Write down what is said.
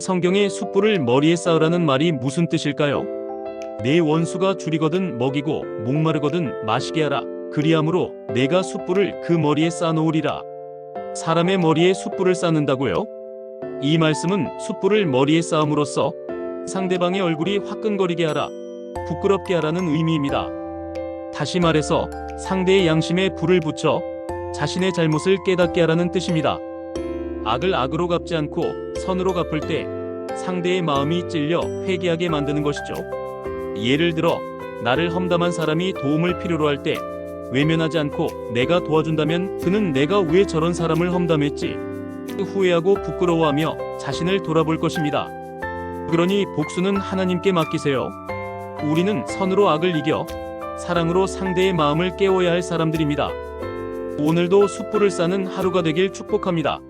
성경에 숯불을 머리에 쌓으라는 말이 무슨 뜻일까요? 내 원수가 줄이거든 먹이고 목마르거든 마시게 하라. 그리함으로 내가 숯불을 그 머리에 쌓아놓으리라. 사람의 머리에 숯불을 쌓는다고요? 이 말씀은 숯불을 머리에 쌓음으로써 상대방의 얼굴이 화끈거리게 하라, 부끄럽게 하라는 의미입니다. 다시 말해서 상대의 양심에 불을 붙여 자신의 잘못을 깨닫게 하라는 뜻입니다. 악을 악으로 갚지 않고 선으로 갚을 때 상대의 마음이 찔려 회개하게 만드는 것이죠. 예를 들어 나를 험담한 사람이 도움을 필요로 할 때 외면하지 않고 내가 도와준다면 그는 내가 왜 저런 사람을 험담했지 후회하고 부끄러워하며 자신을 돌아볼 것입니다. 그러니 복수는 하나님께 맡기세요. 우리는 선으로 악을 이겨 사랑으로 상대의 마음을 깨워야 할 사람들입니다. 오늘도 숯불을 쌓는 하루가 되길 축복합니다.